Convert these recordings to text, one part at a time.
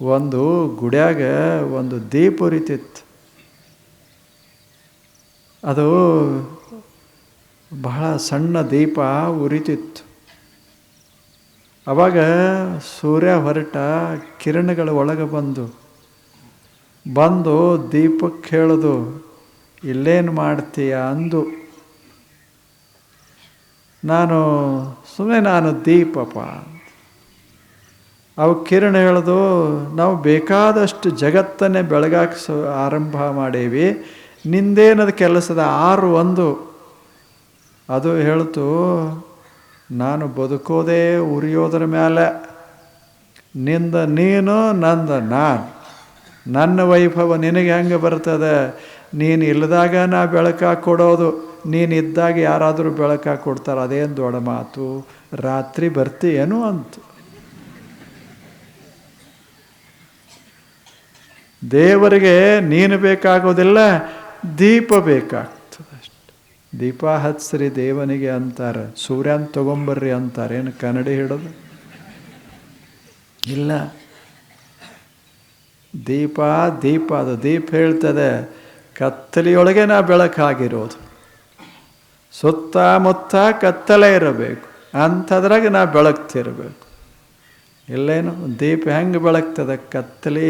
ಒಂದು ಗುಡ್ಯಾಗ ಒಂದು ದೀಪ ಉರಿತಿತ್ತು. ಅದು ಬಹಳ ಸಣ್ಣ ದೀಪ ಉರಿತಿತ್ತು. ಅವಾಗ ಸೂರ್ಯ ಹೊರಟ, ಕಿರಣಗಳ ಒಳಗೆ ಬಂದು ಬಂದು ದೀಪಕ್ಕೆ ಹೇಳಿದು ಇಲ್ಲೇನು ಮಾಡ್ತೀಯ? ಅಂದು. ನಾನು ಸುಮ್ಮನೆ ನಾನು ದೀಪಪ್ಪ. ಅವು ಕಿರಣ ಹೇಳೋದು ನಾವು ಬೇಕಾದಷ್ಟು ಜಗತ್ತನ್ನೇ ಬೆಳಗಾಕ ಆರಂಭ ಮಾಡೇವಿ. ನಿಂದೇನದು ಕೆಲಸದ ಆರು ಒಂದು. ಅದು ಹೇಳ್ತು, ನಾನು ಬದುಕೋದೇ ಉರಿಯೋದ್ರ ಮೇಲೆ ನಿಂದ ನೀನು, ನಂದ ನಾನು. ನನ್ನ ವೈಭವ ನಿನಗೆ ಹೆಂಗೆ ಬರ್ತದೆ? ನೀನು ಇಲ್ಲದಾಗ ನಾ ಬೆಳಕಾಗಿ ಕೊಡೋದು. ನೀನು ಇದ್ದಾಗ ಯಾರಾದರೂ ಬೆಳಕಾಗಿ ಕೊಡ್ತಾರೆ. ಅದೇನು ದೊಡ್ಡ ಮಾತು. ರಾತ್ರಿ ಬರ್ತೀಯೇನು ಅಂತ. ದೇವರಿಗೆ ನೀನು ಬೇಕಾಗೋದಿಲ್ಲ ದೀಪ ಬೇಕಾಗ್ತದೆ ಅಷ್ಟೆ. ದೀಪ ಹಚ್ಚ್ರಿ ದೇವನಿಗೆ ಅಂತಾರೆ, ಸೂರ್ಯನ ತಗೊಂಬರ್ರಿ ಅಂತಾರೆ, ಏನು ಕನ್ನಡಿ ಹಿಡೋದು? ಇಲ್ಲ. ದೀಪ ದೀಪ, ಅದು ದೀಪ ಹೇಳ್ತದೆ, ಕತ್ತಲೆಯೊಳಗೆ ನಾ ಬೆಳಕಾಗಿರೋದು. ಸುತ್ತಮುತ್ತ ಕತ್ತಲೆ ಇರಬೇಕು, ಅಂಥದ್ರಾಗ ನಾ ಬೆಳಗ್ತಿರಬೇಕು. ಇಲ್ಲೇನು, ದೀಪ ಹೆಂಗೆ ಬೆಳಗ್ತದೆ? ಕತ್ತಲೆ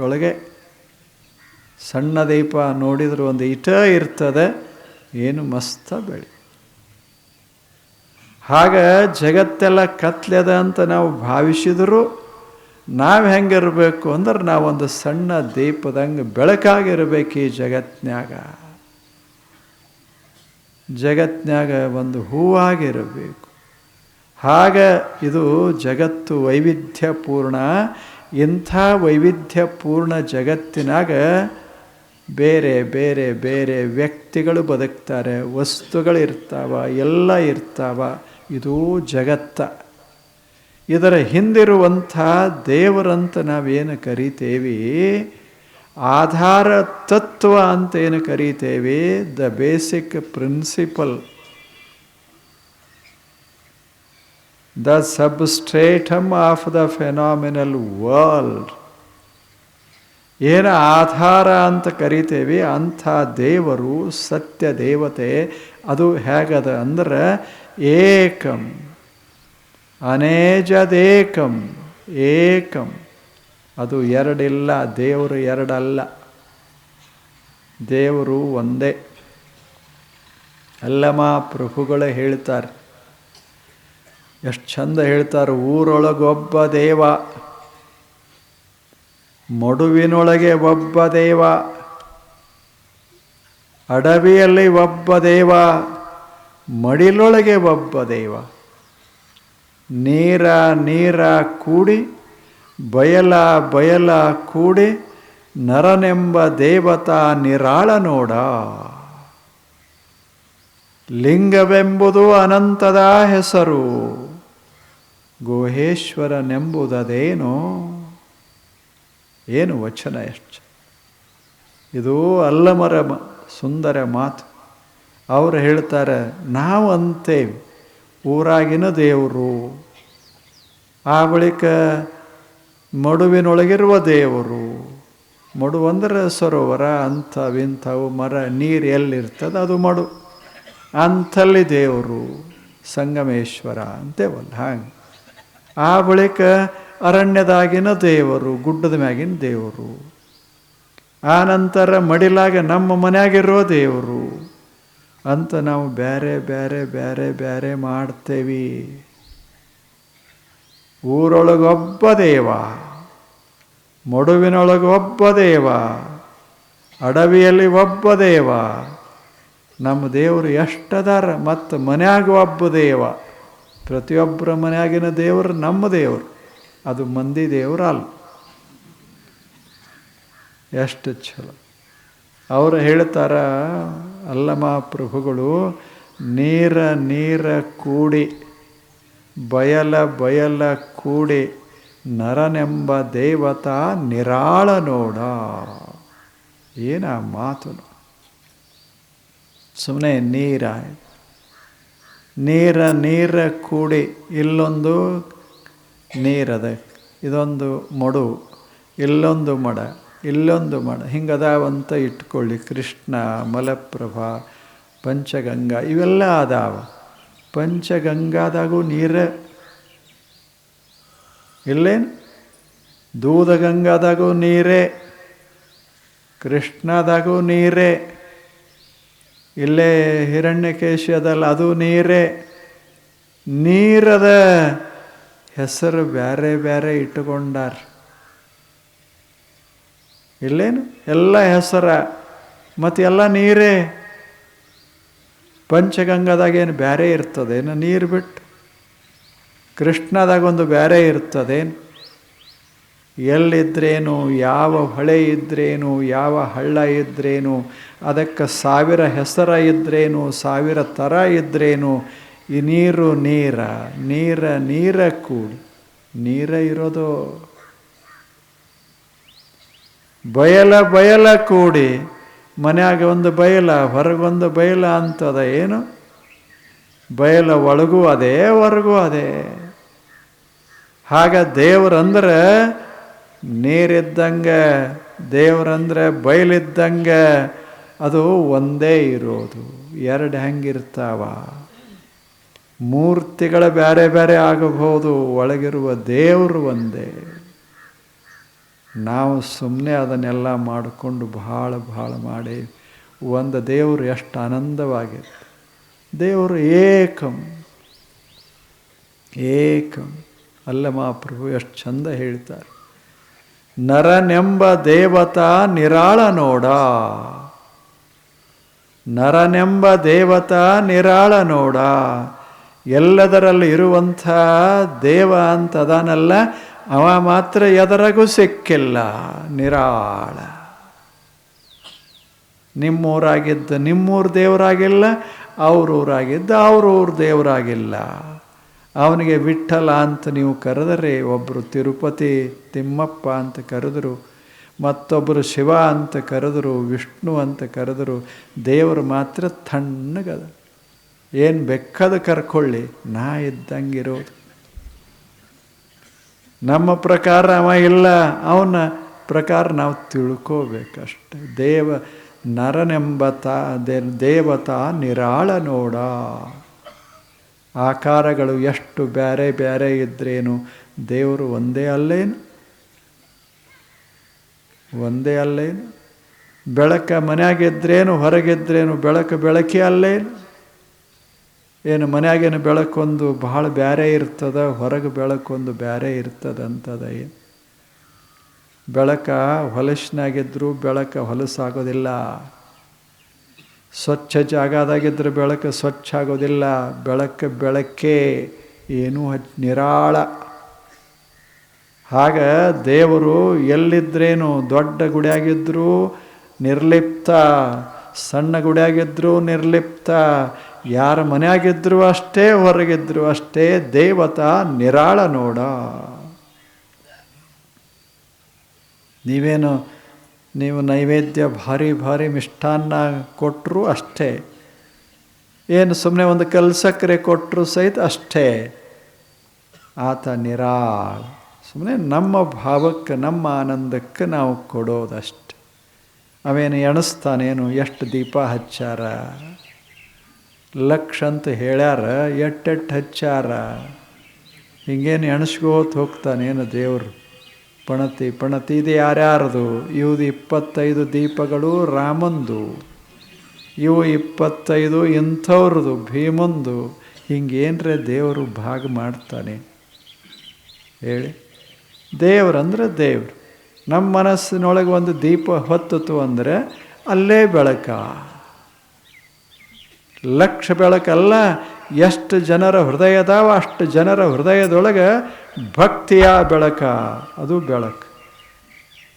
ಒಳಗೆ ಸಣ್ಣ ದೀಪ ನೋಡಿದರೂ ಒಂದು ಇಟ ಇರ್ತದೆ, ಏನು ಮಸ್ತ ಬೆಳೆ. ಹಾಗ ಜಗತ್ತೆಲ್ಲ ಕತ್ಲೆದ ಅಂತ ನಾವು ಭಾವಿಸಿದರೂ, ನಾವು ಹೆಂಗಿರಬೇಕು ಅಂದ್ರೆ ನಾವೊಂದು ಸಣ್ಣ ದೀಪದಂಗೆ ಬೆಳಕಾಗಿರ್ಬೇಕು ಈ ಜಗತ್ನ್ಯಾಗ. ಜಗತ್ನ್ಯಾಗ ಒಂದು ಹೂವಾಗಿರಬೇಕು. ಹಾಗೆ ಇದು ಜಗತ್ತು ವೈವಿಧ್ಯಪೂರ್ಣ ಇಂಥ ವೈವಿಧ್ಯಪೂರ್ಣ ಜಗತ್ತಿನಾಗ ಬೇರೆ ಬೇರೆ ಬೇರೆ ವ್ಯಕ್ತಿಗಳು ಬದುಕ್ತಾರೆ ವಸ್ತುಗಳು ಇರ್ತಾವ ಎಲ್ಲ ಇರ್ತಾವ. ಇದು ಜಗತ್ತ. ಇದರ ಹಿಂದಿರುವಂಥ ದೇವರಂತ ನಾವೇನು ಕರಿತೇವೆ? ಆಧಾರ ತತ್ವ ಅಂತ ಏನು ಕರಿತೇವೆ? The basic principle. The substratum of the phenomenal world ಏನ ಆಧಾರ ಅಂತ ಕರಿತೇವೆ, ಅಂಥ ದೇವರು ಸತ್ಯ ದೇವತೆ, ಅದು ಹೇಗದ ಅಂದ್ರೆ ಏಕಂ, ಅನೇಜದೇಕಂ, ಏಕಂ. ಅದು ಎರಡಿಲ್ಲ, ದೇವರು ಎರಡಲ್ಲ. ದೇವರು ಒಂದೇ. ಅಲ್ಲಮ ಪ್ರಭುಗಳು ಹೇಳ್ತಾರೆ ಎಷ್ಟು ಚಂದ ಹೇಳ್ತಾರೆ, ಊರೊಳಗೊಬ್ಬ ದೇವ, ಮಡುವಿನೊಳಗೆ ಒಬ್ಬ ದೇವ, ಅಡವಿಯಲ್ಲಿ ಒಬ್ಬ ದೇವ, ಮಡಿಲೊಳಗೆ ಒಬ್ಬ ದೇವ. ನೀರ ನೀರ ಕೂಡಿ, ಬಯಲ ಬಯಲ ಕೂಡಿ, ನರನೆಂಬ ದೇವತಾ ನಿರಾಳ ನೋಡ. ಲಿಂಗವೆಂಬುದು ಅನಂತದ ಹೆಸರು. ಗುಹೇಶ್ವರನೆಂಬುದದೇನೋ? ಏನು ವಚನ ಎಷ್ಟು? ಇದು ಅಲ್ಲಮರ ಸುಂದರ ಮಾತು. ಅವರು ಹೇಳ್ತಾರೆ ನಾವು ಅಂತೇವೆ ಊರಾಗಿನ ದೇವರು. ಆ ಬಳಿಕ ಮಡುವಿನೊಳಗಿರುವ ದೇವರು. ಮಡು ಅಂದರೆ ಸರೋವರ ಅಂಥವಿಂಥವು ಮರ, ನೀರು ಎಲ್ಲಿರ್ತದೆ ಅದು ಮಡು. ಅಂಥಲ್ಲಿ ದೇವರು, ಸಂಗಮೇಶ್ವರ ಅಂತೇವಲ್ಲ, ಹಾಗೆ. ಆ ಬಳಿಕ ಅರಣ್ಯದಾಗಿನ ದೇವರು, ಗುಡ್ಡದ ಮ್ಯಾಗಿನ ದೇವರು. ಆ ನಂತರ ಮಡಿಲಾಗ ನಮ್ಮ ಮನೆಯಾಗಿರೋ ದೇವರು ಅಂತ ನಾವು ಬೇರೆ ಬೇರೆ ಬೇರೆ ಬೇರೆ ಮಾಡ್ತೇವೆ. ಊರೊಳಗೊಬ್ಬ ದೇವ, ಮಡುವಿನೊಳಗೊಬ್ಬ ದೇವ, ಅಡವಿಯಲ್ಲಿ ಒಬ್ಬ ದೇವ. ನಮ್ಮ ದೇವರು ಎಷ್ಟದಾರ, ಮತ್ತು ಮನೆಯಾಗ ಒಬ್ಬ ದೇವ. ಪ್ರತಿಯೊಬ್ಬರ ಮನೆಯಾಗಿನ ದೇವರು ನಮ್ಮ ದೇವರು. ಅದು ಮಂದಿ ದೇವರು ಅಲ್ಲ ಎಷ್ಟು ಚಲೋ. ಅವರು ಹೇಳ್ತಾರ ಅಲ್ಲಮ ಪ್ರಭುಗಳು, ನೀರ ನೀರ ಕೂಡಿ, ಬಯಲ ಬಯಲ ಕೂಡಿ, ನರನೆಂಬ ದೇವತಾ ನಿರಾಳ ನೋಡ. ಏನ ಮಾತು ಸುಮ್ಮನೆ ನೀರ ನೀರ ನೀರ ಕೂಡಿ ಇಲ್ಲೊಂದು ನೀರದ, ಇದೊಂದು ಮಡು, ಇಲ್ಲೊಂದು ಮಡ ಇಲ್ಲೊಂದು ಮಡ. ಹಿಂಗದಾವಂತ ಇಟ್ಕೊಳ್ಳಿ. ಕೃಷ್ಣ, ಮಲಪ್ರಭಾ, ಪಂಚಗಂಗಾ, ಇವೆಲ್ಲ ಅದಾವ. ಪಂಚಗಂಗಾದಾಗೂ ನೀರ. ಇಲ್ಲೇನು? ದೂದಗಂಗಾದಾಗೂ ನೀರೇ. ಕೃಷ್ಣದಾಗೂ ನೀರೇ. ಇಲ್ಲೇ ಹಿರಣ್ಯಕೇಶಿ ಅದಲ್ಲ, ಅದು ನೀರೇ. ನೀರದ ಹೆಸರು ಬೇರೆ ಬೇರೆ ಇಟ್ಟುಕೊಂಡಾರ. ಇಲ್ಲೇನು? ಎಲ್ಲ ಹೆಸರ, ಮತ್ತು ಎಲ್ಲ ನೀರೇ. ಪಂಚಗಂಗದಾಗೇನು ಬೇರೆ ಇರ್ತದೇನು ನೀರು ಬಿಟ್ಟು? ಕೃಷ್ಣದಾಗ ಒಂದು ಬೇರೆ ಇರ್ತದೇನು? ಎಲ್ಲಿದ್ರೇನು, ಯಾವ ಹೊಳೆ ಇದ್ರೇನು, ಯಾವ ಹಳ್ಳ ಇದ್ರೇನು, ಅದಕ್ಕೆ ಸಾವಿರ ಹೆಸರ ಇದ್ರೇನು, ಸಾವಿರ ಥರ ಇದ್ರೇನು, ಈ ನೀರು ನೀರ ನೀರ ನೀರ ಕೂಡಿ, ನೀರ ಇರೋದು ಬಯಲ ಬಯಲ ಕೂಡಿ, ಮನ್ಯಾಗ ಒಂದು ಬಯಲ, ಹೊರಗೊಂದು ಬಯಲ ಅಂತದ ಏನು? ಬಯಲ ಒಳಗೂ ಅದೇ, ಹೊರಗೂ ಅದೇ. ಹಾಗ ದೇವ್ರಂದ್ರೆ ನೀರಿದ್ದಂಗೆ, ದೇವರಂದರೆ ಬಯಲಿದ್ದಂಗೆ ಅದು ಒಂದೇ ಇರೋದು. ಎರಡು ಹೆಂಗಿರ್ತಾವ? ಮೂರ್ತಿಗಳ ಬೇರೆ ಬೇರೆ ಆಗಬಹುದು, ಒಳಗಿರುವ ದೇವರು ಒಂದೇ. ನಾವು ಸುಮ್ಮನೆ ಅದನ್ನೆಲ್ಲ ಮಾಡಿಕೊಂಡು ಭಾಳ ಭಾಳ ಮಾಡಿ, ಒಂದು ದೇವರು ಎಷ್ಟು ಆನಂದವಾಗಿದೆ ದೇವರು ಏಕಂ. ಏಕಂ. ಅಲ್ಲ ಮಹಾಪ್ರಭು, ಎಷ್ಟು ಚಂದ ಹೇಳ್ತಾರೆ. ನರನೆಂಬ ದೇವತಾ ನಿರಾಳ ನೋಡ. ನರನೆಂಬ ದೇವತಾ ನಿರಾಳ ನೋಡ. ಎಲ್ಲದರಲ್ಲಿ ಇರುವಂಥ ದೇವ ಅಂತದನಲ್ಲ, ಅವ ಮಾತ್ರ ಎದರಗೂ ಸಿಕ್ಕಿಲ್ಲ. ನಿರಾಳ. ನಿಮ್ಮೂರಾಗಿದ್ದ ನಿಮ್ಮೂರು ದೇವರಾಗಿಲ್ಲ, ಅವ್ರೂರಾಗಿದ್ದ ಅವ್ರೂರು ದೇವರಾಗಿಲ್ಲ. ಅವನಿಗೆ ವಿಠಲ ಅಂತ ನೀವು ಕರೆದರೆ ಒಬ್ಬರು ತಿರುಪತಿ ತಿಮ್ಮಪ್ಪ ಅಂತ ಕರೆದರು ಮತ್ತೊಬ್ಬರು ಶಿವ ಅಂತ ಕರೆದರು, ವಿಷ್ಣು ಅಂತ ಕರೆದರು, ದೇವರು ಮಾತ್ರ ತಣ್ಣಗದ. ಏನು ಬೆಕ್ಕದ ಕರ್ಕೊಳ್ಳಿ, ನಾ ಇದ್ದಂಗಿರೋದು. ನಮ್ಮ ಪ್ರಕಾರ ಅವ ಇಲ್ಲ, ಅವನ ಪ್ರಕಾರ ನಾವು ತಿಳ್ಕೋಬೇಕಷ್ಟೆ. ದೇವ ನರನೆಂಬ ತಾ ದೇವತಾ ನಿರಾಳ ನೋಡ. ಆಕಾರಗಳು ಎಷ್ಟು ಬೇರೆ ಬೇರೆ ಇದ್ರೇನು? ದೇವರು ಒಂದೇ ಅಲ್ಲೇನು? ಒಂದೇ ಅಲ್ಲೇನು? ಬೆಳಕ ಮನೆಯಾಗಿದ್ರೇನು, ಹೊರಗಿದ್ರೇನು, ಬೆಳಕು ಬೆಳಕಿ ಅಲ್ಲೇನು? ಏನು ಮನೆಯಾಗೇನು ಬೆಳಕೊಂದು ಬಹಳ ಬೇರೆ ಇರ್ತದ, ಹೊರಗೆ ಬೆಳಕೊಂದು ಬೇರೆ ಇರ್ತದಂತದ ಏನು? ಬೆಳಕ ಹೊಲಸಿನಾಗಿದ್ದರೂ ಬೆಳಕ ಹೊಲಸಾಗೋದಿಲ್ಲ. ಸ್ವಚ್ಛ ಜಾಗದಾಗಿದ್ದರೆ ಬೆಳಕು ಸ್ವಚ್ಛ ಆಗೋದಿಲ್ಲ. ಬೆಳಕು ಬೆಳಕೇ ಏನೂ ಹಚ್, ನಿರಾಳ. ಆಗ ದೇವರು ಎಲ್ಲಿದ್ರೇನು ದೊಡ್ಡ ಗುಡಿಯಾಗಿದ್ದರೂ ನಿರ್ಲಿಪ್ತ. ಸಣ್ಣ ಗುಡಿಯಾಗಿದ್ದರೂ ನಿರ್ಲಿಪ್ತ. ಯಾರ ಮನೆಯಾಗಿದ್ದರೂ ಅಷ್ಟೇ ಹೊರಗಿದ್ದರೂ ಅಷ್ಟೇ ದೇವತಾ ನಿರಾಳ ನೋಡ. ನೀವೇನು ನೀವು ನೈವೇದ್ಯ ಭಾರಿ ಭಾರಿ ಮಿಷ್ಟಾನ್ನ ಕೊಟ್ಟರು ಅಷ್ಟೇ. ಏನು ಸುಮ್ಮನೆ ಒಂದು ಕೆಲಸಕ್ಕೆ ಕೊಟ್ಟರು ಸಹಿತ ಅಷ್ಟೇ. ಆತ ನಿರಾಳ. ಸುಮ್ಮನೆ ನಮ್ಮ ಭಾವಕ್ಕೆ, ನಮ್ಮ ಆನಂದಕ್ಕೆ ನಾವು ಕೊಡೋದಷ್ಟೆ. ಅವೇನು ಎಣಿಸ್ತಾನೇನು, ಎಷ್ಟು ದೀಪ ಹಚ್ಚಾರ? ಲಕ್ಷ ಅಂತ ಹೇಳ್ಯಾರ, ಎಟ್ಟೆಟ್ಟು ಹಚ್ಚಾರ? ಹಿಂಗೇನು ಎಣಿಸ್ಕೋತ ಹೋಗ್ತಾನೇನು ದೇವರು? ಪಣತಿ ಪಣತಿ ಇದು ಯಾರ್ಯಾರದು? ಇವುದು ಇಪ್ಪತ್ತೈದು ದೀಪಗಳು ರಾಮಂದು. ಇವು ಇಪ್ಪತ್ತೈದು ಇಂಥವ್ರದು, ಭೀಮಂದು. ಹಿಂಗೇನ್ರೆ ದೇವರು ಭಾಗ ಮಾಡ್ತಾನೆ. ಹೇಳಿ. ದೇವರಂದ್ರೆ ದೇವರು. ನಮ್ಮ ಮನಸ್ಸಿನೊಳಗೆ ಒಂದು ದೀಪ ಹೊತ್ತಿತು ಅಂದರೆ ಅಲ್ಲೇ ಬೆಳಕ. ಲಕ್ಷ ಬೆಳಕಲ್ಲ, ಎಷ್ಟು ಜನರ ಹೃದಯದಾವ, ಅಷ್ಟು ಜನರ ಹೃದಯದೊಳಗೆ ಭಕ್ತಿಯ ಬೆಳಕ, ಅದು ಬೆಳಕು.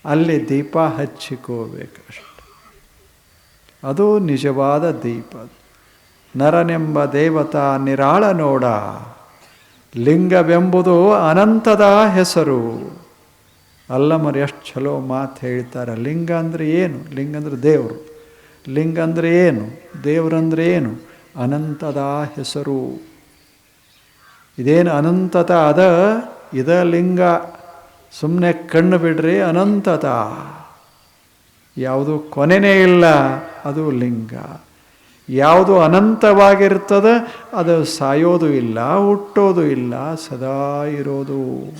ಅಲ್ಲಿ ದೀಪ ಹಚ್ಚಿಕೋಬೇಕಷ್ಟೆ ಅದು ನಿಜವಾದ ದೀಪ. ನರನೆಂಬ ದೇವತಾ ನಿರಾಳ ನೋಡ, ಲಿಂಗವೆಂಬುದು ಅನಂತದ ಹೆಸರು. ಅಲ್ಲಮರು ಎಷ್ಟು ಚಲೋ ಮಾತು ಹೇಳ್ತಾರೆ, ಲಿಂಗ ಅಂದರೆ ಏನು? ಲಿಂಗ ಅಂದರೆ ದೇವರು. ಲಿಂಗ ಅಂದರೆ ಏನು? ದೇವರಂದ್ರೆ ಏನು? ಅನಂತದ ಹೆಸರು. ಇದೇನು ಅನಂತತ ಅದ? ಇದ ಲಿಂಗ. ಸುಮ್ಮನೆ ಕಣ್ಣು ಬಿಡ್ರಿ ಅನಂತತ ಯಾವುದು ಕೊನೆನೇ ಇಲ್ಲ, ಅದು ಲಿಂಗ. ಯಾವುದು ಅನಂತವಾಗಿರ್ತದ, ಅದು ಸಾಯೋದು ಇಲ್ಲ, ಹುಟ್ಟೋದು ಇಲ್ಲ, ಸದಾ ಇರೋದು.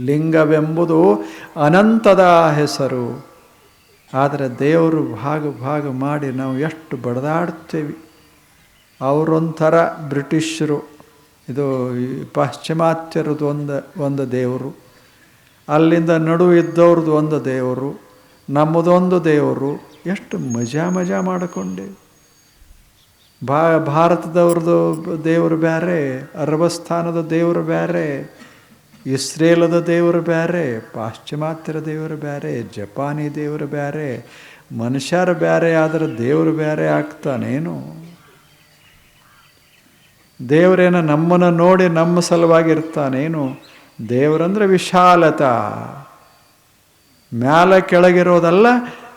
ಲಿಂಗವೆಂಬುದು ಅನಂತದ ಹೆಸರು. ಆದರೆ ದೇವರು ಭಾಗ ಭಾಗ ಮಾಡಿ ನಾವು ಎಷ್ಟು ಬಡದಾಡ್ತೇವೆ. ಅವರೊಂಥರ ಬ್ರಿಟಿಷರು, ಇದು ಪಾಶ್ಚಿಮಾತ್ಯರದ್ದು ಒಂದು ಒಂದು ದೇವರು. ಅಲ್ಲಿಂದ ನಡು ಇದ್ದವ್ರದ್ದು ಒಂದು ದೇವರು, ನಮ್ಮದೊಂದು ದೇವರು. ಎಷ್ಟು ಮಜಾ ಮಜಾ ಮಾಡಿಕೊಂಡೆ. ಭಾ ಭಾರತದವ್ರದ್ದು ದೇವರು ಬೇರೆ ಅರಬಸ್ಥಾನದ ದೇವರು ಬೇರೆ ಇಸ್ರೇಲದ ದೇವರು ಬೇರೆ ಪಾಶ್ಚಿಮಾತ್ಯರ ದೇವರು ಬೇರೆ ಜಪಾನಿ ದೇವರು ಬೇರೆ ಮನುಷ್ಯರು ಬೇರೆ ಆದರೆ ದೇವರು ಬೇರೆ ಆಗ್ತಾನೇನು? ದೇವರೇನ ನಮ್ಮನ್ನು ನೋಡಿ ನಮ್ಮ ಸಲುವಾಗಿರ್ತಾನೇನು? ದೇವರಂದ್ರೆ ವಿಶಾಲತ. ಮ್ಯಾಲ ಕೆಳಗಿರೋದಲ್ಲ,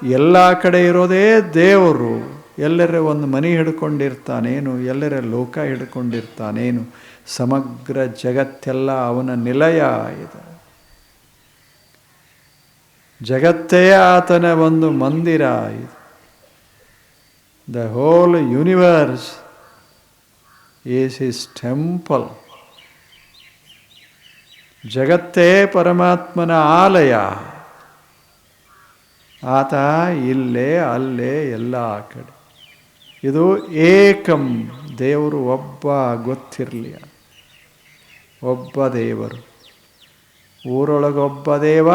ಎಲ್ಲ ಕಡೆ ಇರೋದೇ ದೇವರು. ಎಲ್ಲರ ಒಂದು ಮನೆ ಹಿಡ್ಕೊಂಡಿರ್ತಾನೇನು? ಎಲ್ಲರ ಲೋಕ ಹಿಡ್ಕೊಂಡಿರ್ತಾನೇನು? ಸಮಗ್ರ ಜಗತ್ತೆಲ್ಲ ಅವನ ನಿಲಯ ಇದೆ. ಜಗತ್ತೇ ಆತನ ಒಂದು ಮಂದಿರ ಇದು. The whole universe is his temple ಜಗತ್ತೇ ಪರಮಾತ್ಮನ ಆಲಯ. ಆತ ಇಲ್ಲೇ, ಅಲ್ಲೇ ಎಲ್ಲ ಕಡೆ. ಇದು ಏಕಂ ದೇವರು ಒಬ್ಬ ಗೊತ್ತಿರಲಿ ಒಬ್ಬ ದೇವರು. ಊರೊಳಗೊಬ್ಬ ದೇವ,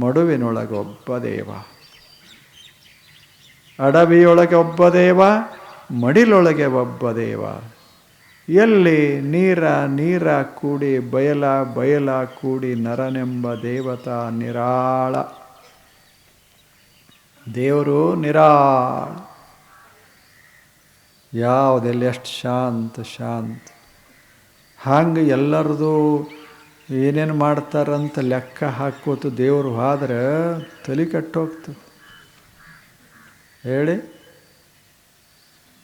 ಮಡುವಿನೊಳಗೊಬ್ಬ ದೇವ. ಅಡವಿಯೊಳಗೆ ಒಬ್ಬ ದೇವ, ಮಡಿಲೊಳಗೆ ಒಬ್ಬ ದೇವ. ಎಲ್ಲಿ ನೀರ ನೀರ ಕೂಡಿ, ಬಯಲ ಬಯಲ ಕೂಡಿ, ನರನೆಂಬ ದೇವತಾ ನಿರಾಳ. ದೇವರು ನಿರಾಳ. ಯಾವುದೆಲ್ಲ ಎಷ್ಟು ಶಾಂತ ಶಾಂತ. ಹಂಗೆ ಎಲ್ಲರದು ಏನೇನು ಮಾಡ್ತಾರಂತ ಲೆಕ್ಕ ಹಾಕೋತು ದೇವರು ಆದ್ರೆ ತಲೆ ಕೆಟ್ಟೋಗ್ತದೆ ಹೇಳಿ?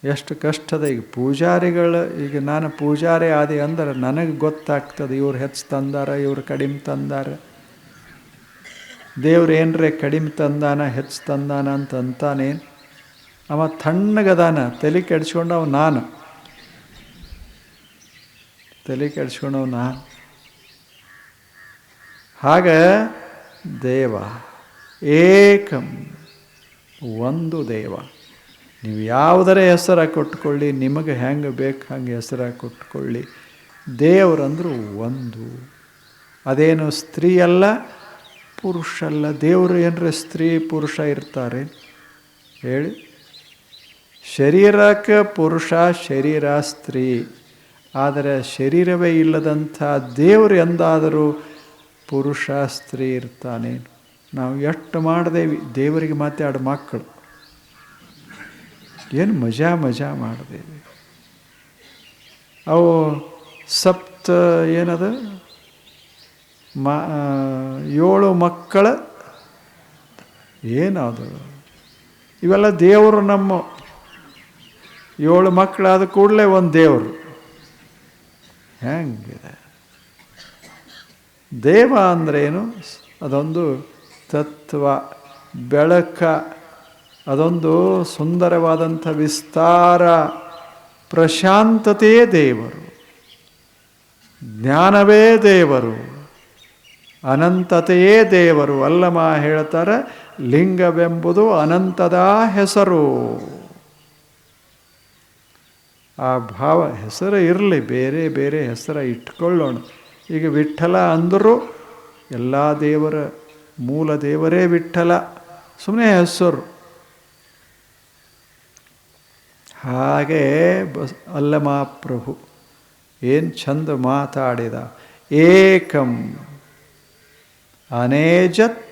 ಎಷ್ಟು ಕಷ್ಟದ ಈಗ ಪೂಜಾರಿಗಳು, ಈಗ ನಾನು ಪೂಜಾರಿ ಆದಿ ಅಂದ್ರೆ ನನಗೆ ಗೊತ್ತಾಗ್ತದೆ. ಇವ್ರು ಹೆಚ್ಚು ತಂದಾರ, ಇವ್ರು ಕಡಿಮೆ ತಂದಾರ. ದೇವ್ರು ಏನರೇ ಕಡಿಮೆ ತಂದಾನ, ಹೆಚ್ಚು ತಂದಾನ ಅಂತ ಅಂತಾನೇನು? ಅವ ತಣ್ಣಗದಾನ, ತಲೆ ಕೆಡ್ಸ್ಕೊಂಡವ ನಾನು. ತಲೆ ಕೆಡ್ಸ್ಕೊಂಡವ್ ನಾನು ಹಾಗ ದೇವ, ಏಕಂ ಒಂದು ದೇವ. ನೀವು ಯಾವುದರ ಹೆಸರ ಕೊಟ್ಕೊಳ್ಳಿ, ನಿಮಗೆ ಹೆಂಗೆ ಬೇಕು ಹಂಗೆ ಹೆಸರ ಕೊಟ್ಕೊಳ್ಳಿ. ದೇವರಂದ್ರು ಒಂದು. ಅದೇನು ಸ್ತ್ರೀ ಅಲ್ಲ, ಪುರುಷ ಅಲ್ಲ. ದೇವರು ಏನರ ಸ್ತ್ರೀ, ಪುರುಷ ಇರ್ತಾರೆ. ಹೇಳಿ. ಶರೀರಕ್ಕೆ ಪುರುಷ, ಶರೀರ ಸ್ತ್ರೀ. ಆದರೆ ಶರೀರವೇ ಇಲ್ಲದಂಥ ದೇವರು ಎಂದಾದರೂ ಪುರುಷ, ಸ್ತ್ರೀ ಇರ್ತಾನೆ. ನಾವು ಎಷ್ಟು ಮಾಡಿದೇವಿ ದೇವರಿಗೆ ಮಾತಾಡ ಮಕ್ಕಳು. ಏನು ಮಜಾ ಮಜಾ ಮಾಡಿದೇವಿ ಅವು ಸಪ್ತ ಏನದು? ಮಾ ಏಳು ಮಕ್ಕಳ ಏನದು ಇವೆಲ್ಲ ದೇವರು ನಮ್ಮ ಏಳು ಮಕ್ಕಳಾದ ಕೂಡಲೇ ಒಂದು ದೇವರು. ಹೆಂಗಿದೆ ದೇವ ಅಂದ್ರೇನು? ಅದೊಂದು ತತ್ವ, ಬೆಳಕ, ಅದೊಂದು ಸುಂದರವಾದಂಥ ವಿಸ್ತಾರ ಪ್ರಶಾಂತತೆಯೇ ದೇವರು. ಜ್ಞಾನವೇ ದೇವರು, ಅನಂತತೆಯೇ ದೇವರು, ಅಲ್ಲಮ್ಮ ಹೇಳ್ತಾರೆ, ಲಿಂಗವೆಂಬುದು ಅನಂತದ ಹೆಸರು. ಆ ಭಾವ ಹೆಸರು ಇರಲಿ, ಬೇರೆ ಬೇರೆ ಹೆಸರು ಇಟ್ಕೊಳ್ಳೋಣ. ಈಗ ವಿಠಲ ಅಂದರೂ ಎಲ್ಲ ದೇವರ ಮೂಲ ದೇವರೇ ವಿಠಲ. ಸುಮ್ಮನೆ ಹೆಸರು. ಹಾಗೆ ಬಸ್ ಅಲ್ಲಮ ಪ್ರಭು, ಏನು ಚಂದ ಮಾತಾಡಿದ. ಏಕಂ ಅನೇಜತ್,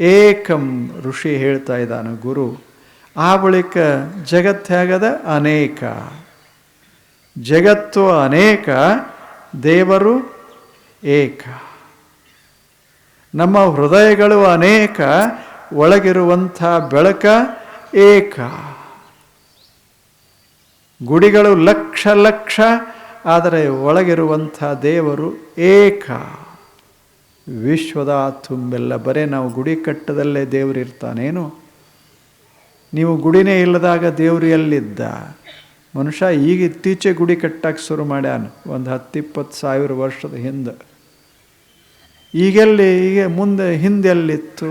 ಏಕಂ ಋಷಿ ಹೇಳ್ತಾ ಇದ್ದಾನೆ ಗುರು. ಆ ಬಳಿಕ ಜಗತ್ತಾಗದ ಅನೇಕ. ಜಗತ್ತು ಅನೇಕ, ದೇವರು ಏಕ. ನಮ್ಮ ಹೃದಯಗಳು ಅನೇಕ, ಒಳಗಿರುವಂಥ ಬೆಳಕ ಏಕ. ಗುಡಿಗಳು ಲಕ್ಷ ಲಕ್ಷ, ಆದರೆ ಒಳಗಿರುವಂಥ ದೇವರು ಏಕ. ವಿಶ್ವದ ತುಂಬೆಲ್ಲ. ಬರೇ ನಾವು ಗುಡಿ ಕಟ್ಟದಲ್ಲೇ ದೇವರು ಇರ್ತಾನೇನು ನೀವು ಗುಡಿನೇ ಇಲ್ಲದಾಗ ದೇವರು ಎಲ್ಲಿದ್ದ? ಮನುಷ್ಯ ಈಗ ಇತ್ತೀಚೆ ಗುಡಿ ಕಟ್ಟಕ್ಕೆ ಶುರು ಮಾಡ್ಯಾನ. ಒಂದು ಹತ್ತಿಪ್ಪತ್ತು ಸಾವಿರ ವರ್ಷದ ಹಿಂದೆ. ಈಗೆಲ್ಲಿ, ಈಗ ಮುಂದೆ ಹಿಂದೆಲ್ಲಿತ್ತು?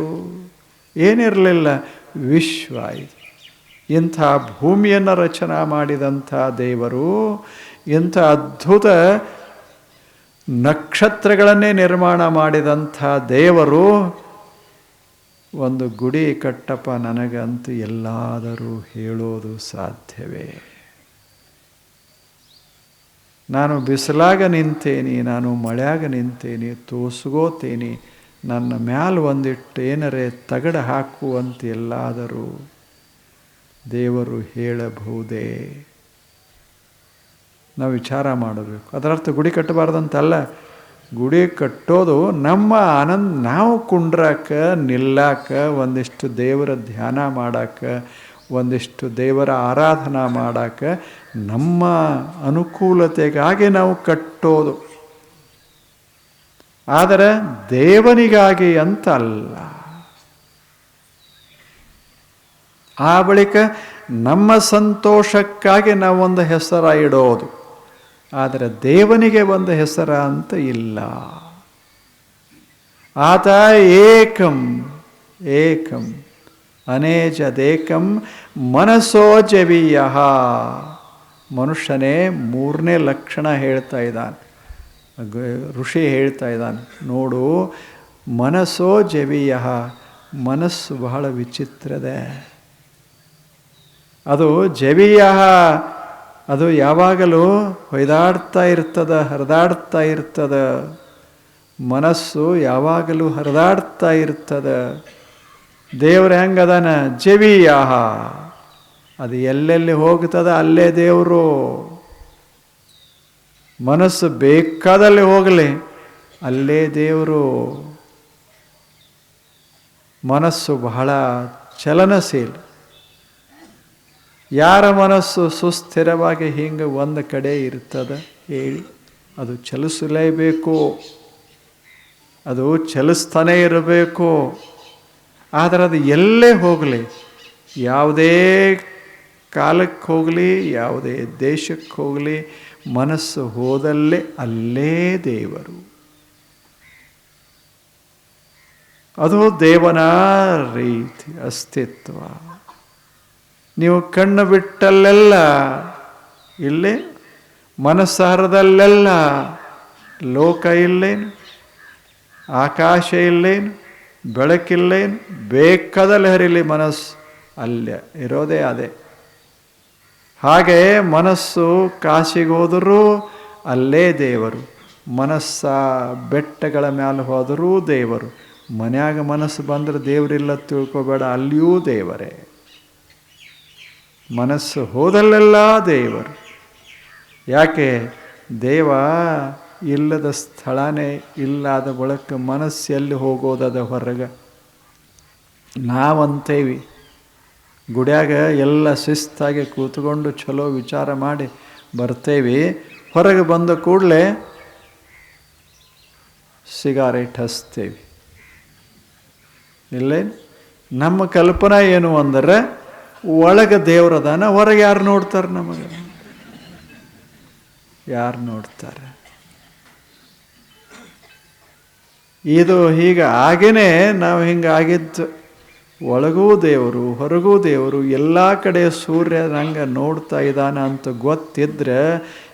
ಏನಿರಲಿಲ್ಲ. ವಿಶ್ವ ಇದು. ಇಂಥ ಭೂಮಿಯನ್ನು ರಚನಾ ಮಾಡಿದಂಥ ದೇವರು, ಇಂಥ ಅದ್ಭುತ ನಕ್ಷತ್ರಗಳನ್ನೇ ನಿರ್ಮಾಣ ಮಾಡಿದಂಥ ದೇವರು, ಒಂದು ಗುಡಿ ಕಟ್ಟಪ್ಪ ನನಗಂತೂ ಎಲ್ಲಾದರೂ ಹೇಳೋದು ಸಾಧ್ಯವೇ? ನಾನು ಬಿಸಿಲಾಗ ನಿಂತೇನಿ, ನಾನು ಮಳೆಯಾಗ ನಿಂತೇನಿ ತೋಸ್ಗೋತೇನಿ ನನ್ನ ಮ್ಯಾಲ ಒಂದಿಟ್ಟು ಏನರೇ ತಗಡ ಹಾಕುವಂತೆಲ್ಲಾದರೂ ದೇವರು ಹೇಳಬಹುದೇ? ನಾವು ವಿಚಾರ ಮಾಡಬೇಕು. ಅದರರ್ಥ ಗುಡಿ ಕಟ್ಟಬಾರ್ದಂತಲ್ಲ. ಗುಡಿ ಕಟ್ಟೋದು ನಮ್ಮ ಆನಂದ, ನಾವು ಕುಂಡ್ರಾಕ, ನಿಲ್ಲಾಕ, ಒಂದಿಷ್ಟು ದೇವರ ಧ್ಯಾನ ಮಾಡಾಕ ಒಂದಿಷ್ಟು ದೇವರ ಆರಾಧನಾ ಮಾಡೋಕ್ಕೆ ನಮ್ಮ ಅನುಕೂಲತೆಗಾಗಿ ನಾವು ಕಟ್ಟೋದು. ಆದರೆ ದೇವನಿಗಾಗಿ ಅಂತ ಅಲ್ಲ ಆ ಬಳಿಕ ನಮ್ಮ ಸಂತೋಷಕ್ಕಾಗಿ ನಾವೊಂದು ಹೆಸರ ಇಡೋದು. ಆದರೆ ದೇವನಿಗೆ ಒಂದು ಹೆಸರ ಅಂತ ಇಲ್ಲ. ಆತ ಏಕಂ ಏಕಂ. ಅನೇಜದೇಕಂ ಮನಸ್ಸೋ ಜವಿಯ. ಮನುಷ್ಯನೇ ಮೂರನೇ ಲಕ್ಷಣ ಹೇಳ್ತಾ ಇದ್ದಾನೆ. ಋಷಿ ಹೇಳ್ತಾ ಇದ್ದಾನೆ. ನೋಡು ಮನಸ್ಸೋ ಜವೀಯ. ಮನಸ್ಸು ಬಹಳ ವಿಚಿತ್ರದ. ಅದು ಜವಿಯ. ಅದು ಯಾವಾಗಲೂ ಹೊಯ್ದಾಡ್ತಾ ಇರ್ತದ, ಹರಿದಾಡ್ತಾ ಇರ್ತದ. ಮನಸ್ಸು ಯಾವಾಗಲೂ ಹರಿದಾಡ್ತಾ ಇರ್ತದ. ದೇವ್ರು ಹೆಂಗದಾನ? ಜವಿಯಾಹ. ಅದು ಎಲ್ಲೆಲ್ಲಿ ಹೋಗ್ತದ ಅಲ್ಲೇ ದೇವರು. ಮನಸ್ಸು ಬೇಕಾದಲ್ಲಿ ಹೋಗಲಿ, ಅಲ್ಲೇ ದೇವರು. ಮನಸ್ಸು ಬಹಳ ಚಲನಶೀಲ ಯಾರ ಮನಸ್ಸು ಸುಸ್ಥಿರವಾಗಿ ಹಿಂಗೆ ಒಂದು ಕಡೆ ಇರ್ತದ ಹೇಳಿ, ಅದು ಚಲಿಸಲೇಬೇಕು. ಅದು ಚಲಿಸ್ತಾನೇ ಇರಬೇಕು. ಆದರೆ ಅದು ಎಲ್ಲೇ ಹೋಗಲಿ, ಯಾವುದೇ ಕಾಲಕ್ಕೆ ಹೋಗಲಿ, ಯಾವುದೇ ದೇಶಕ್ಕೆ ಹೋಗಲಿ, ಮನಸ್ಸು ಹೋದಲ್ಲೇ ಅಲ್ಲೇ ದೇವರು. ಅದು ದೇವನ ರೀತಿ, ಅಸ್ತಿತ್ವ. ನೀವು ಕಣ್ಣು ಬಿಟ್ಟಲ್ಲೆಲ್ಲ, ಇಲ್ಲೇ, ಮನಸ್ಸಾರದಲ್ಲೆಲ್ಲ, ಲೋಕ ಇಲ್ಲೇನು, ಆಕಾಶ ಇಲ್ಲೇನು ಬೆಳಕಿಲ್ಲೇನು ಬೇಕಾದಲ್ಲಿ ಹರಿಲಿ ಮನಸ್ಸು ಅಲ್ಲೇ, ಇರೋದೇ ಅದೇ. ಹಾಗೆ ಮನಸ್ಸು ಕಾಶಿಗೆ ಹೋದರೂ ಅಲ್ಲೇ ದೇವರು. ಮನಸ್ಸ ಬೆಟ್ಟಗಳ ಮೇಲೆ ಹೋದರೂ ದೇವರು. ಮನ್ಯಾಗ ಮನಸ್ಸು ಬಂದರೆ ದೇವರಿಲ್ಲ ತಿಳ್ಕೊಬೇಡ, ಅಲ್ಲಿಯೂ ದೇವರೇ. ಮನಸ್ಸು ಹೋದಲ್ಲೆಲ್ಲ ದೇವರು. ಯಾಕೆ? ದೇವ ಇಲ್ಲದ ಸ್ಥಳನೇ ಇಲ್ಲಾದ ಬಳಕ ಮನಸ್ಸು ಎಲ್ಲಿ ಹೋಗೋದದ ಹೊರಗೆ? ನಾವಂತೇವಿ. ಗುಡ್ಯಾಗ ಎಲ್ಲ ಶಿಸ್ತಾಗಿ ಕೂತ್ಕೊಂಡು ಚಲೋ ವಿಚಾರ ಮಾಡಿ ಬರ್ತೇವೆ. ಹೊರಗೆ ಬಂದ ಕೂಡಲೇ ಸಿಗಾರೇಟ್ ಹಚ್ತೇವೆ. ಇಲ್ಲೇ? ನಮ್ಮ ಕಲ್ಪನೆ ಏನು ಅಂದರೆ ಒಳಗೆ ದೇವ್ರದಾನ, ಹೊರಗೆ ಯಾರು ನೋಡ್ತಾರೆ ನಮಗೆ? ಯಾರು ನೋಡ್ತಾರೆ? ಇದು ಹೀಗೆ ಆಗೇನೆ ನಾವು ಹಿಂಗೆ ಆಗಿದ್ದು. ಒಳಗೂ ದೇವರು, ಹೊರಗೂ ದೇವರು, ಎಲ್ಲ ಕಡೆ ಸೂರ್ಯ ನಂಗೆ ನೋಡ್ತಾ ಇದ್ದಾನೆ ಅಂತ ಗೊತ್ತಿದ್ರೆ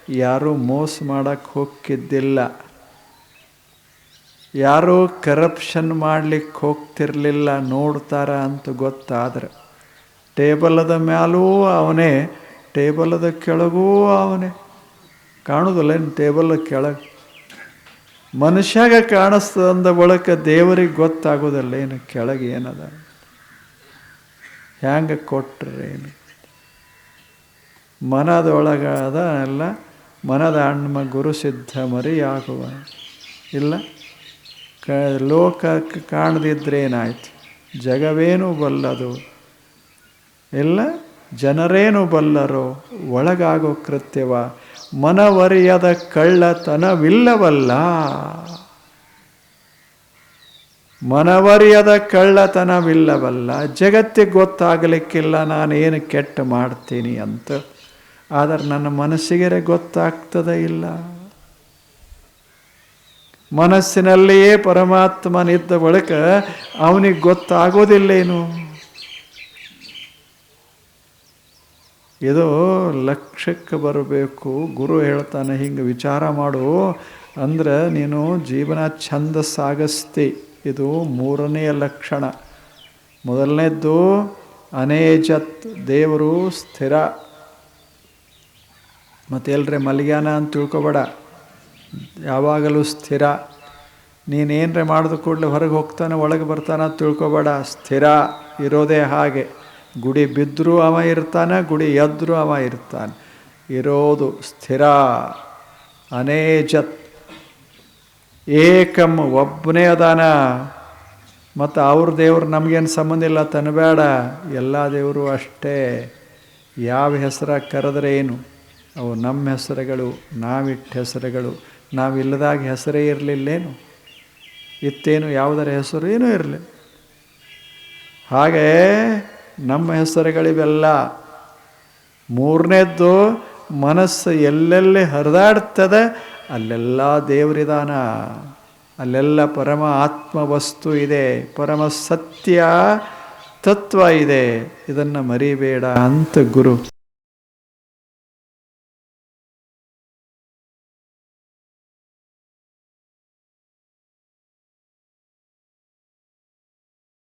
ಯಾರೂ ಮೋಸ ಮಾಡಕ್ಕೆ ಹೋಗ್ತಿದ್ದಿಲ್ಲ. ಯಾರೂ ಕರಪ್ಷನ್ ಮಾಡ್ಲಿಕ್ಕೆ ಹೋಗ್ತಿರ್ಲಿಲ್ಲ ನೋಡ್ತಾರ ಅಂತ ಗೊತ್ತಾದ್ರೆ. ಟೇಬಲದ ಮ್ಯಾಲೂ ಅವನೇ, ಟೇಬಲದ ಕೆಳಗೂ ಅವನೇ. ಕಾಣುದಿಲ್ಲ ಏನು ಟೇಬಲ್ ಕೆಳಗೆ? ಮನುಷ್ಯಾಗ ಕಾಣಿಸ್ತದಂದ ಬಳಕ ದೇವರಿಗೆ ಗೊತ್ತಾಗೋದಿಲ್ಲ, ಏನು ಕೆಳಗೆ ಏನದ? ಹ್ಯಾಂಗೆ ಕೊಟ್ರೆ ಏನು? ಮನದೊಳಗ ಅದ ಎಲ್ಲ ಮನದ ಹಣ್ಣು ಗುರು ಸಿದ್ಧ ಮರಿಯಾಗುವ. ಇಲ್ಲ? ಕ, ಲೋಕಕ್ಕೆ ಕಾಣದಿದ್ರೆ ಏನಾಯ್ತು? ಜಗವೇನು ಬಲ್ಲದು? ಇಲ್ಲ? ಜನರೇನು ಬಲ್ಲರೋ? ಒಳಗಾಗೋ ಕೃತ್ಯವ? ಮನವರಿಯದ ಕಳ್ಳತನವಿಲ್ಲವಲ್ಲ. ಮನವರಿಯದ ಕಳ್ಳತನವಿಲ್ಲವಲ್ಲ. ಜಗತ್ತಿಗೆ ಗೊತ್ತಾಗಲಿಕ್ಕಿಲ್ಲ ನಾನೇನು ಕೆಟ್ಟ ಮಾಡ್ತೀನಿ ಅಂತ. ಆದರೆ ನನ್ನ ಮನಸ್ಸಿಗೆ ಗೊತ್ತಾಗ್ತದ ಇಲ್ಲ. ಮನಸ್ಸಿನಲ್ಲಿಯೇ ಪರಮಾತ್ಮನಿದ್ದ ಬಳಿಕ ಅವನಿಗೆ ಗೊತ್ತಾಗೋದಿಲ್ಲೇನು? ಇದು ಲಕ್ಷ್ಯಕ್ಕೆ ಬರಬೇಕು. ಗುರು ಹೇಳ್ತಾನೆ, ಹಿಂಗೆ ವಿಚಾರ ಮಾಡು. ಅಂದ್ರೆ ನೀನು ಜೀವನ ಛಂದ ಸಾಗಿಸ್ತಿ ಇದು ಮೂರನೆಯ ಲಕ್ಷಣ. ಮೊದಲನೇದ್ದು, ಅನೇಜತ್ ದೇವರು ಸ್ಥಿರ. ಮತ್ತು ಎಲ್ರೆ ಮಲ್ಗ್ಯಾನ ಅಂತ ತಿಳ್ಕೊಬೇಡ. ಯಾವಾಗಲೂ ಸ್ಥಿರ. ನೀನೇನ್ರೆ ಮಾಡಿದ ಕೂಡಲೇ ಹೊರಗೆ ಹೋಗ್ತಾನೆ, ಒಳಗೆ ಬರ್ತಾನೆ ತಿಳ್ಕೊಬೇಡ. ಸ್ಥಿರ ಇರೋದೇ ಹಾಗೆ. ಗುಡಿ ಬಿದ್ದರೂ ಅವ ಇರ್ತಾನೆ, ಗುಡಿ ಎದ್ದರೂ ಅವ ಇರ್ತಾನೆ. ಇರೋದು ಸ್ಥಿರ. ಅನೇಜತ್. ಏಕಮ್ ಒಬ್ಬನೇ ಅದಾನ. ಮತ್ತು ಅವ್ರ ದೇವ್ರು ನಮಗೇನು ಸಂಬಂಧ ಇಲ್ಲ ತನಬೇಡ ಎಲ್ಲ ದೇವರು ಅಷ್ಟೇ. ಯಾವ ಹೆಸರ ಕರೆದ್ರೆ ಏನು? ಅವು ನಮ್ಮ ಹೆಸರುಗಳು, ನಾವಿಟ್ಟ ಹೆಸರುಗಳು. ನಾವಿಲ್ಲದಾಗ ಹೆಸರೇ ಇರಲಿಲ್ಲೇನು? ಇತ್ತೇನು, ಯಾವುದರ ಹೆಸರು ಏನೂ ಇರಲಿ ಹಾಗೆ ನಮ್ಮ ಹೆಸರುಗಳಿವೆಲ್ಲ. ಮೂರನೇದ್ದು ಮನಸ್ಸು ಎಲ್ಲೆಲ್ಲಿ ಹರಿದಾಡ್ತದೆ, ಅಲ್ಲೆಲ್ಲ ದೇವರಿದಾನ. ಅಲ್ಲೆಲ್ಲ ಪರಮ ಆತ್ಮ ವಸ್ತು ಇದೆ, ಪರಮ ಸತ್ಯ ತತ್ವ ಇದೆ. ಇದನ್ನು ಮರಿಬೇಡ ಅಂತ ಗುರು.